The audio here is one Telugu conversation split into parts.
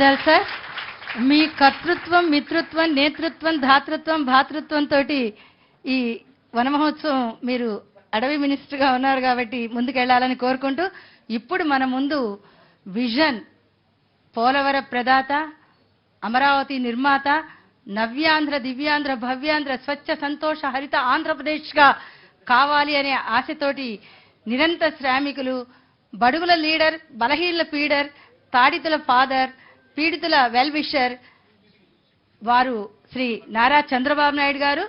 ధన్యవాదాలు సార్. మీ కర్తృత్వం మిత్రుత్వం నేతృత్వం ధాతృత్వం భాతృత్వం తోటి ఈ వనమహోత్సవం మీరు అడవి మినిస్టర్గా ఉన్నారు కాబట్టి ముందుకెళ్ళాలని కోరుకుంటూ ఇప్పుడు మన ముందు విజన్ పోలవర ప్రదాత అమరావతి నిర్మాత నవ్యాంధ్ర దివ్యాంధ్ర భవ్యాంధ్ర స్వచ్ఛ సంతోష హరిత ఆంధ్రప్రదేశ్గా కావాలి అనే ఆశతోటి నిరంతర శ్రామికులు బడుగుల లీడర్ బలహీనల పీడర్ తాడితుల ఫాదర్ పీడితుల వెల్ విషర్ వారు శ్రీ నారా చంద్రబాబు నాయుడు గారు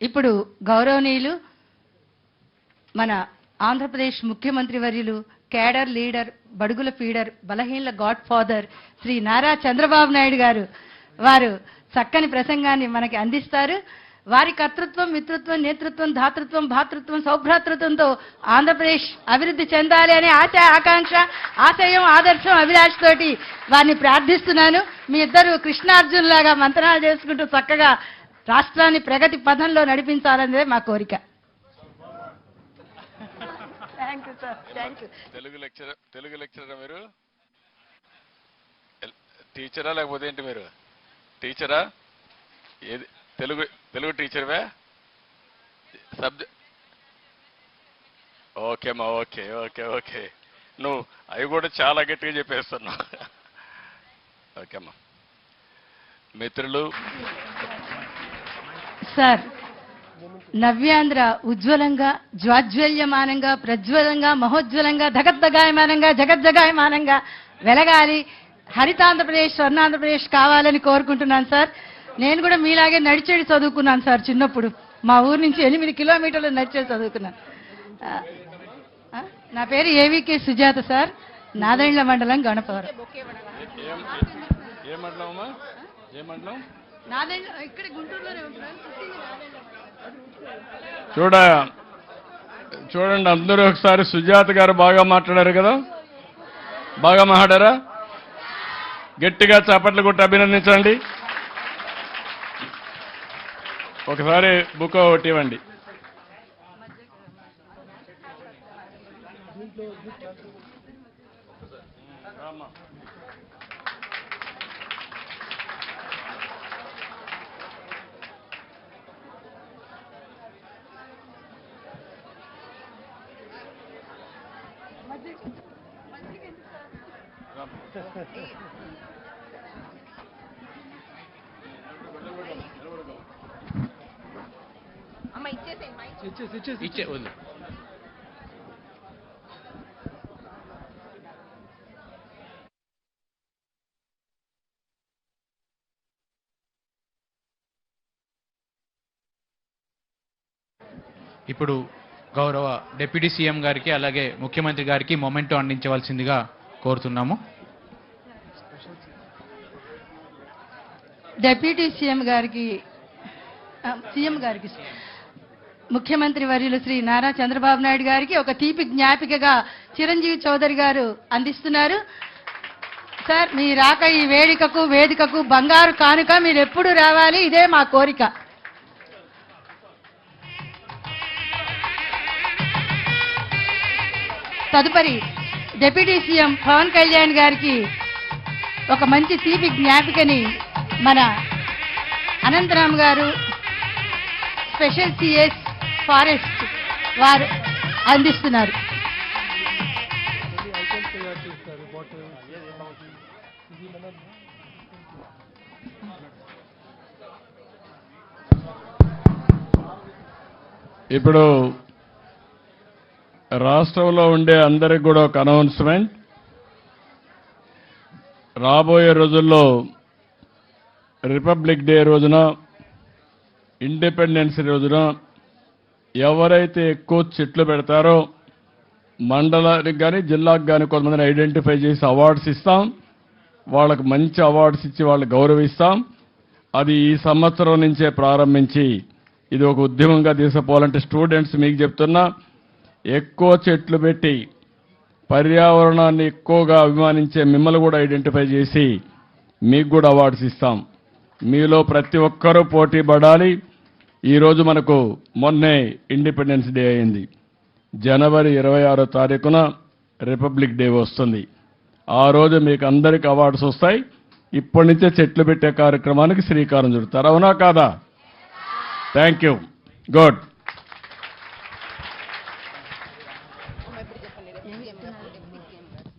ఇప్పుడు గౌరవనీయులు మన ఆంధ్రప్రదేశ్ ముఖ్యమంత్రి వర్యులు కేడర్ లీడర్ బడుగుల ఫీడర్ బలహీనల గాడ్ ఫాదర్ శ్రీ నారా చంద్రబాబు నాయుడు గారు. వారు చక్కని ప్రసంగాన్ని మనకి అందిస్తారు. వారి కర్తృత్వం మిత్రత్వం నేతృత్వం ధాతృత్వం భాతృత్వం సౌభ్రాతృత్వంతో ఆంధ్రప్రదేశ్ అభివృద్ధి చెందాలి అనే ఆశ ఆకాంక్ష ఆశయం ఆదర్శం అభిలాష్ తోటి వారిని ప్రార్థిస్తున్నాను. మీ ఇద్దరు కృష్ణార్జున్ లాగా మంత్రాలు చేసుకుంటూ చక్కగా రాష్ట్రాన్ని ప్రగతి పథంలో నడిపించాలనేదే మా కోరిక. తెలుగు లెక్చర్ తెలుగు లెక్చరరా మీరు? టీచరా లేకపోతే ఏంటి మీరు? టీచరా? ఏది తెలుగు తెలుగు టీచర్వే? సబ్జెక్ట్ ఓకే అమ్మా ఓకే ఓకే ఓకే. నువ్వు అవి కూడా చాలా గట్టిగా చెప్పేస్తున్నావు. ఓకే అమ్మా. మిత్రులు సార్. నవ్యాంధ్ర ఉజ్వలంగా జ్వాజ్వల్యమానంగా ప్రజ్వలంగా మహోజ్వలంగా ధగద్దగాయమానంగా జగజ్జగాయమానంగా వెలగాలి. హరితాంధ్రప్రదేశ్ స్వర్ణాంధ్రప్రదేశ్ కావాలని కోరుకుంటున్నాను సార్. నేను కూడా మీలాగే నడిచేడి చదువుకున్నాను సార్ చిన్నప్పుడు. మా ఊరు నుంచి ఎనిమిది కిలోమీటర్లు నడిచేడి చదువుకున్నాను. నా పేరు ఏవికే సుజాత సార్. నాదండ్ల మండలం గణపవరం. ఇక్కడ గుంటూరులోనే చూడ చూడండి అందరూ ఒకసారి సుజాత గారు బాగా మాట్లాడారు కదా? బాగా మాట్లాడారా? గట్టిగా చేపట్లు కొట్టి అభినందించండి. ఒకసారి బుక్ ఒకటి ఇవ్వండి. ఇచ్చే వద్దు ఇప్పుడు గౌరవ డిప్యూటీ సీఎం గారికి అలాగే ముఖ్యమంత్రి గారికి మొమెంటో అందించవలసిందిగా కోరుతున్నాము. డిప్యూటీ సీఎం గారికి సీఎం గారికి ముఖ్యమంత్రి వర్యులు శ్రీ నారా చంద్రబాబు నాయుడు గారికి ఒక తీపి జ్ఞాపికగా చిరంజీవి చౌదరి గారు అందిస్తున్నారు. సార్ మీ రాక ఈ వేడుకకు వేదికకు బంగారు కానుక మీరు ఎప్పుడు రావాలి? ఇదే మా కోరిక. తదుపరి డిప్యూటీ సీఎం పవన్ కళ్యాణ్ గారికి ఒక మంచి తీపి జ్ఞాపికని మన అనంతరామ్ గారు స్పెషల్ సిఎస్ ఫారెస్ట్ వారు అందిస్తున్నారు. ఇప్పుడు రాష్ట్రంలో ఉండే అందరికి కూడా ఒక అనౌన్స్మెంట్. రాబోయే రోజుల్లో రిపబ్లిక్ డే రోజున ఇండిపెండెన్స్ రోజున ఎవరైతే ఎక్కువ చెట్లు పెడతారో మండలానికి కానీ జిల్లాకు కానీ కొంతమందిని ఐడెంటిఫై చేసి అవార్డ్స్ ఇస్తాం. వాళ్ళకు మంచి అవార్డ్స్ ఇచ్చి వాళ్ళు గౌరవిస్తాం. అది ఈ సంవత్సరం నుంచే ప్రారంభించి ఇది ఒక ఉద్యమంగా తీసుకుపోవాలంటే స్టూడెంట్స్ మీకు చెప్తున్నా ఎక్కువ చెట్లు పెట్టి పర్యావరణాన్ని ఎక్కువగా అభిమానించే మిమ్మల్ని కూడా ఐడెంటిఫై చేసి మీకు కూడా అవార్డ్స్ ఇస్తాం. మీలో ప్రతి ఒక్కరూ పోటీ పడాలి. ఈరోజు మనకు మొన్నే ఇండిపెండెన్స్ డే అయింది. జనవరి ఇరవై ఆరో తారీఖున రిపబ్లిక్ డే వస్తుంది. ఆ రోజు మీకు అందరికి అవార్డ్స్ వస్తాయి. ఇప్పటి నుంచే చెట్లు పెట్టే కార్యక్రమానికి శ్రీకారం చుడతారు. అవునా కాదా? Thank you good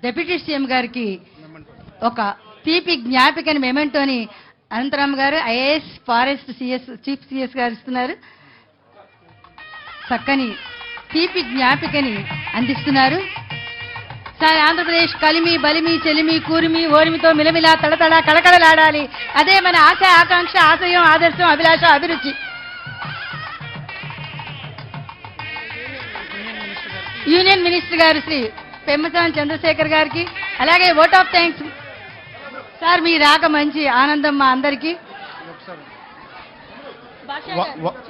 deputy CM గారికి ఒక తీపి జ్ఞాపికని మెమెంటోని Anantharam garu IAS forest CS chief CS garu ఇస్తున్నారు. చక్కని తీపి జ్ఞాపికని అందిస్తున్నారు. సార్ ఆంధ్రప్రదేశ్ కలిమి బలిమి చెలిమి కూరిమి ఓరిమితో మిలమిలా తడతడ కళకళలాడాలి. అదే మన ఆశ ఆకాంక్ష ఆశయం ఆదర్శం అభిలాష అభిరుచి. యూనియన్ మినిస్టర్ గారు శ్రీ పెమ్మసాని చంద్రశేఖర్ గారికి అలాగే ఓట్ ఆఫ్ థ్యాంక్స్ సార్ మీ రాక మంచి ఆనందం మా అందరికీ.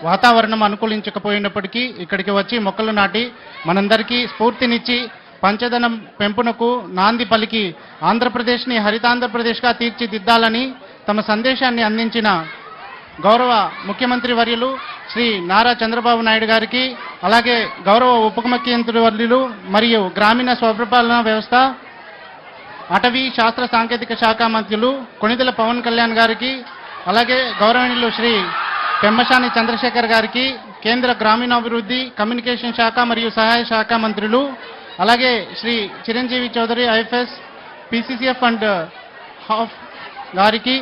వాతావరణం అనుకూలించకపోయినప్పటికీ ఇక్కడికి వచ్చి మొక్కలు నాటి మనందరికీ స్ఫూర్తినిచ్చి పంచదనం పెంపునకు నాంది పలికి ఆంధ్రప్రదేశ్ని హరితాంధ్రప్రదేశ్గా తీర్చిదిద్దాలని తమ సందేశాన్ని అందించిన గౌరవ ముఖ్యమంత్రి వర్యులు శ్రీ నారా చంద్రబాబు నాయుడు గారికి అలాగే గౌరవ ఉప ముఖ్యమంత్రి వర్యులు మరియు గ్రామీణ స్వపరిపాలన వ్యవస్థ అటవీ శాస్త్ర సాంకేతిక శాఖ మంత్రులు కొణిదెల పవన్ కళ్యాణ్ గారికి అలాగే గౌరవనీయులు శ్రీ పెమ్మశాని చంద్రశేఖర్ గారికి కేంద్ర గ్రామీణాభివృద్ధి కమ్యూనికేషన్ శాఖ మరియు సహాయ శాఖ మంత్రులు అలాగే Shri Chiranjeevi Chowdary IFS PCCF and HoFF గారికి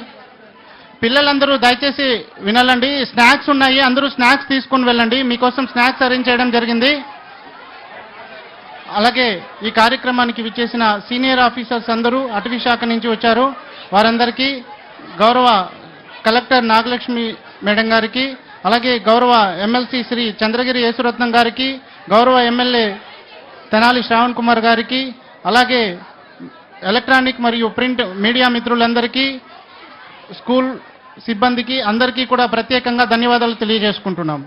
పిల్లలందరూ దయచేసి వినాలండి. స్నాక్స్ ఉన్నాయి. అందరూ స్నాక్స్ తీసుకొని వెళ్ళండి. మీకోసం స్నాక్స్ అరేంజ్ చేయడం జరిగింది. అలాగే ఈ కార్యక్రమానికి విచ్చేసిన సీనియర్ ఆఫీసర్స్ అందరూ అటవీ శాఖ నుంచి వచ్చారు. వారందరికీ గౌరవ కలెక్టర్ నాగలక్ష్మి మేడం గారికి అలాగే గౌరవ ఎమ్మెల్సీ శ్రీ చంద్రగిరి యేసురత్నం గారికి గౌరవ ఎమ్మెల్యే తెనాలి శ్రావణ్ కుమార్ గారికి అలాగే ఎలక్ట్రానిక్ మరియు ప్రింట్ మీడియా మిత్రులందరికీ స్కూల్ సిబ్బందికి అందరికీ కూడా ప్రత్యేకంగా ధన్యవాదాలు తెలియజేసుకుంటున్నాం.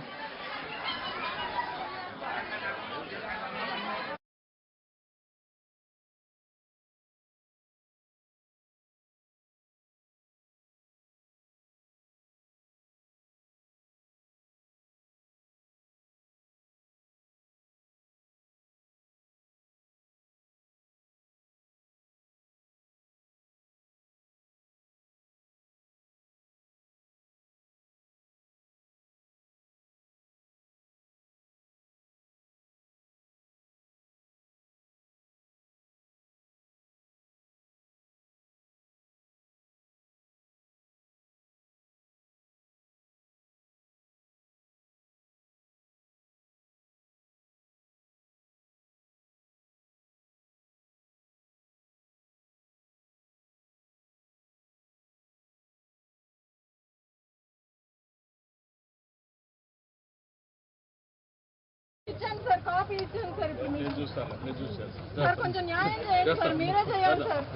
ఇచ్చాను సార్ కాపీ ఇచ్చాను సార్ ఇప్పుడు మీకు. సార్ కొంచెం న్యాయం చేయండి సార్ మీరే చేయాలి సార్.